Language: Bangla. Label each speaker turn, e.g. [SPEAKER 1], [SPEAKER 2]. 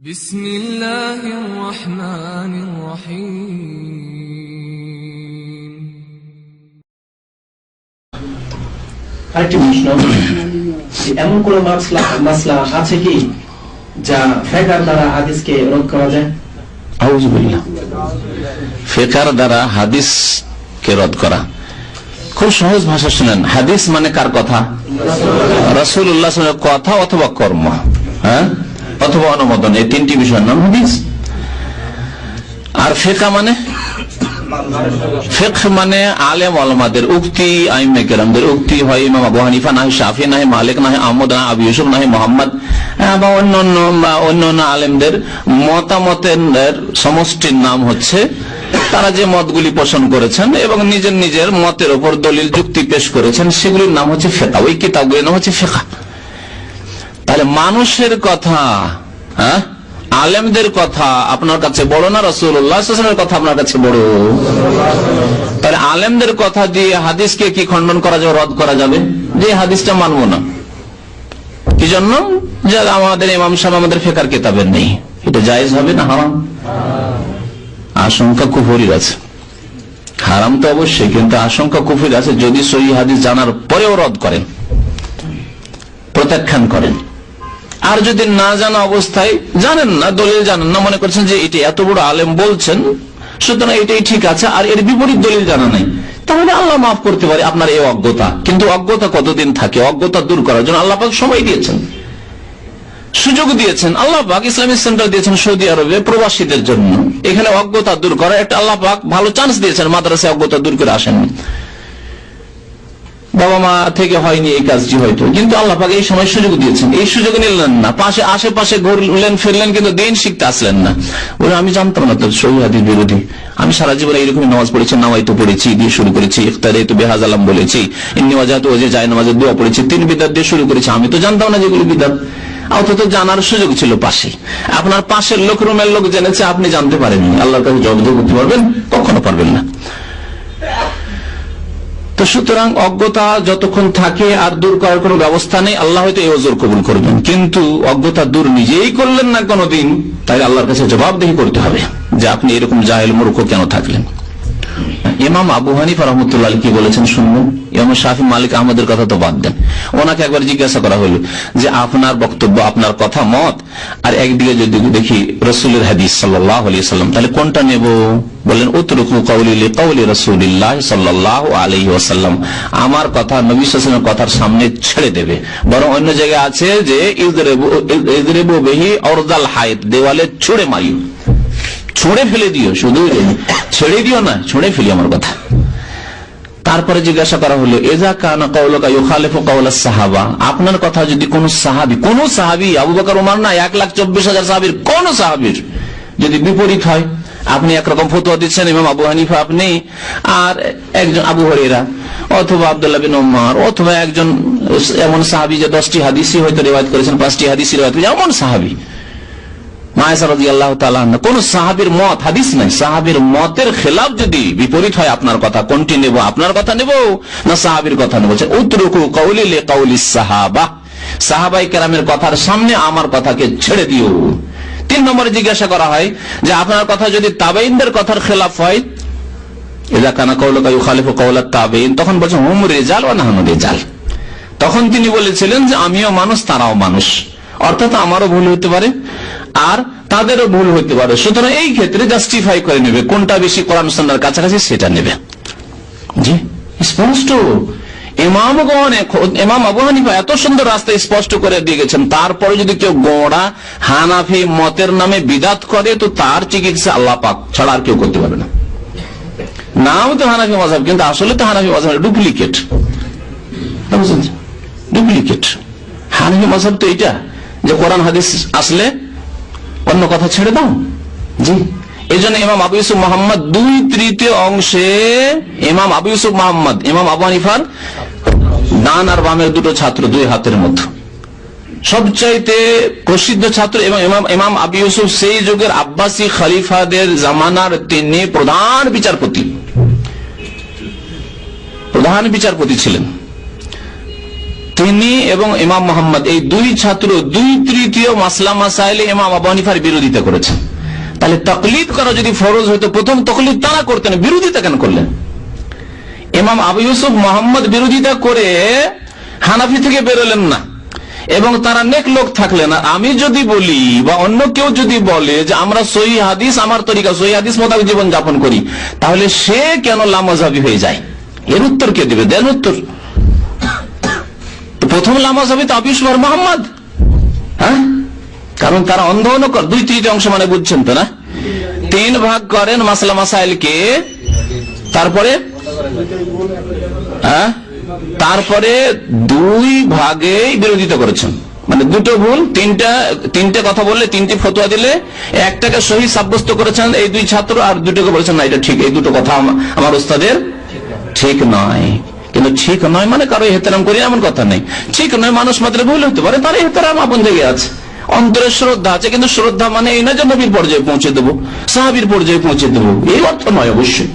[SPEAKER 1] بسم الله الرحمن الرحيم
[SPEAKER 2] আরেকটি প্রশ্ন যে এমন কোন মাসলা মাসলা আছে কি যা ফেকার দ্বারা হাদিসকে রোধ করা যায়
[SPEAKER 3] আউজুবিল্লাহ ফেকার দ্বারা হাদিস কে রদ করা খুব সহজ ভাষা শুনেন হাদিস মানে কার কথা রসুল্লাহ কথা অথবা কর্ম হ্যাঁ অথবা অনুমোদন, এই তিনটি বিষয়ের নাম হাদিস। আর ফেকা মানে? ফেক মানে আলেম আলমাদের উক্তি, আইমে উক্তি, হয় ইমাম আবু হানিফা নাহি, শাফি নাহি, মালিক নাহি, আহমদ আবু ইউসুফ নাহি, মোহাম্মদ বা অন্যান্য অন্যান্য আলেমদের মতামতের সমষ্টির নাম হচ্ছে, তারা যে মতগুলি পোষণ করেছেন এবং নিজের নিজের মতের উপর দলিল, যুক্তি পেশ করেছেন, সেগুলির নাম হচ্ছে ফেকা। ওই কিতাবগুলির নাম হচ্ছে ফেকা। তাহলে মানুষের কথা হ্যাঁ? আলেমদের কথা আপনার কাছে বড় না রসুল্লাহামের কথা আপনার কাছে বড়? তাহলে আলেমদের কথা দিয়ে হাদিসকে কি খণ্ডন করা যাবে, রদ করা যাবে? যে হাদিসটা মানবো না। কি জন্য আমাদের ইমাম সাহেব আমাদের ফেকার কেতাবের নেই। এটা জায়েজ হবে না হারাম? আশঙ্কা কুফরির আছে। হারাম তো অবশ্যই, কিন্তু আশঙ্কা কুফির আছে যদি সহি হাদিস জানার পরেও রদ করেন, প্রত্যাখ্যান করেন। আর যদি না জানা অবস্থায় জানেন না, দলিল জানেন না, মনে করছেন যে এটি এত বড় আলেম বলছেন, সুতরাং এটাই ঠিক আছে, আর এর বিপরীত দলিল জানা নাই। তাহলে আল্লাহ মাফ করতে পারে আপনার এই অজ্ঞতা। কিন্তু অজ্ঞতা কতদিন থাকে? অজ্ঞতা দূর করার জন্য আল্লাহ পাক সময় দিয়েছেন। সুযোগ দিয়েছেন। আল্লাহ পাক ইসলামিক সেন্টার দিয়েছেন সৌদি আরবে প্রবাসীদের জন্য। এখানে অজ্ঞতা দূর করা একটা আল্লাহ পাক ভালো চান্স দিয়েছেন। মাদ্রাসায় অজ্ঞতা দূর করে আসেননি। বাবা মা থেকে হয়নি এই কাজটি হয়তো। কিন্তু আল্লাহ পাক এই সময় সুযোগ দিয়েছেন। এই সুযোগ নিলেন না। পাশে, আশেপাশে ঘুরলেন, ফিরলেন, কিন্তু দিন শিখতে আসলেন না। বলে, আমি জানতাম না তো সৌহাদির বিরোধী। আমি সারা জীবন এইরকম নামাজ পড়েছি নামাই তো পড়েছি, দিয়ে শুরু করেছি, ইফতারে তো বেহাজ আলাম বলেছি, ইন্নি ওয়াজাত ওজে যায় নামাজের দোয়া পড়েছি, তিন বিদাত দিয়ে শুরু করেছি। আমি তো জানতাম না যেগুলো বিদাত। অথচ জানার সুযোগ ছিল পাশে। আপনার পাশের লোক, রুমের লোক জেনেছে, আপনি জানতে পারেননি। আল্লাহর কাছে জব্দ করতে পারবেন? কখনো পারবেন না। তো সুতরাং অজ্ঞতা যতক্ষণ থাকে আর দূর করার কোনো ব্যবস্থা নেই, আল্লাহ হয়তো এই ওজোর কবুল করবেন। কিন্তু অজ্ঞতা দূর নিজেই করলেন না কোনোদিন তাই আল্লাহর কাছে জবাবদেহি করতে হবে যে আপনি এরকম জাহেল মূর্খ কেন থাকলেন। ইমাম আবু হানিফ রহমতুল্লাহ কি বলেছেন শুনবেন? শাহি মালিক আহমদের কথা তো বাদ দেন। ওনাকে একবার জিজ্ঞাসা করা হলো যে আপনার বক্তব্য, আপনার কথা মত? আর একদিকে যদি দেখি রসুলের হাদিস সাল্লাম, তাহলে কোনটা নেব? আমার কথা নবী কথার সামনে ছেড়ে দেবে। বরং অন্য জায়গায় আছে যে দেওয়ালে ছুড়ে মারিও। ছুঁড়ে ফেলে দিও, শুধু ছেড়ে দিও না, ছুঁড়ে ফেলি আমার কথা। তারপরে জিজ্ঞাসা করা হলো, এজা কানা কৌলকা ইউখালিফ কৌলা সাহাবা? আপনার কথা যদি কোন সাহাবি কোন সাহাবি, আবু বকর ওমর না, এক লাখ চব্বিশ হাজার সাহাবির কোন সাহাবির যদি বিপরীত হয়, আপনি একরকম ফতুয়া দিচ্ছেন, ইমাম আবু হানিফা আপনি, আর একজন আবু হরেরা অথবা আবদুল্লাহ বিন ওমর অথবা একজন এমন সাহাবি যে দশটি হাদিসি হয়তো রেওয়াজ করেছেন, পাঁচটি হাদিসি রেওয়াজ করেছেন, এমন সাহাবি। কোন কেরামের কথার সামনে আমার কথাকে ছেড়ে দিও। তিন নম্বরে জিজ্ঞাসা করা হয় যে, আপনার কথা যদি তাবাইনদের কথার খেলাফ হয় কৌলা তখন বলছে, হোম, রেজাল ও নাহানো রেজাল। তখন তিনি বলেছিলেন যে, আমিও মানুষ, তারাও মানুষ। অর্থাৎ আমারও ভুল হতে পারে। আর তাদেরও ভুল হতে পারে। সুতরাং এই ক্ষেত্রে জাস্টিফাই করে নেবে। কোনটা বেশি কোরআন সন্ন্যার কাছাকাছি সেটা নেবে। জি? স্পষ্ট। তারপরে যদি কেউ গোড়া, হানাফি মতের নামে বিদাত করে, তো তার চিকিৎসা আল্লাহ পাক ছাড়া আর কেউ করতে পারবে না। নাম তো হানাফি মজাব, কিন্তু আসলে তো হানাফি মজাব ডুপ্লিকেট। ডুপ্লিকেট। হানাফি মজাব তো এইটা, যে কোরআন হাদিস আসলে অন্য কথা ছেড়ে দাও। জি। এই জন্য ইমাম আবু ইউসুফ মোহাম্মদ দুই তৃতীয় অংশে ইমাম আবু ইউসুফ মোহাম্মদ, ইমাম আবু হানিফার ডান আর বামের দুটো ছাত্র দুই হাতের মধ্যে। সবচাইতে প্রসিদ্ধ ছাত্র এবং ইমাম আবু ইউসুফ সেই যুগের আব্বাসী খালিফাদের জামানার তিনি প্রধান বিচারপতি। প্রধান বিচারপতি ছিলেন। তিনি এবং ইমাম মোহাম্মদ, এই দুই ছাত্র দুই তৃতীয় মাসলা মাসাইলে ইমাম আবু হানিফার বিরোধিতা করেছেন। তাহলে তকলিদ করা যদি ফরজ হইতো প্রথম তকলিদ তারা করতেন, বিরোধিতা কেন করলেন? ইমাম আবু ইউসুফ মোহাম্মদ বিরোধিতা করে হানাফি থেকে বেরোলেন না, এবং তারা নেক লোক থাকলেন আর আমি যদি বলি, বা অন্য কেউ যদি বলে যে, আমরা সহি হাদিস, আমার তরিকা সহি হাদিস মোতাবেক জীবন যাপন করি তাহলে সে কেন লামাজাবি হয়ে যায়? এর উত্তর কে দেবে? দেন উত্তর। প্রথম লামাজাবি তো আবু ইউসুফ মোহাম্মদ। হ্যাঁ? কারণ তারা অন্ধ অনুকর দুই তৃতীয় অংশ মানে বুঝছেন তো না? তিন ভাগ করেন মাসলা মাসাইলকে। তারপরে? হ্যাঁ? তারপরে দুই ভাগে বিরোধিতা করেছেন। মানে দুটো ভুল, তিনটা, তিনটে কথা বললে তিনটি ফতোয়া দিলে একটাকে সহি সাব্যস্ত করেছেন এই দুই ছাত্র আর দুটোকে বলেছেন না, এটা ঠিক, এই দুটো কথা আমার ওস্তাদের ঠিক নয়। কিন্তু ঠিক নয় মানে কারও এহতেরাম করি এমন কথা নেই। ঠিক নয় মানুষ মাত্র ভুল হতে পারে, তার এহতেরাম আপন জায়গায় আছে। অন্তরের শ্রদ্ধা আছে, কিন্তু শ্রদ্ধা মানে এই না যে নবীর পর্যায়ে পৌঁছে দেবো, সাহাবির পর্যায়ে পৌঁছে দেবো। এই অর্থ নয় অবশ্যই।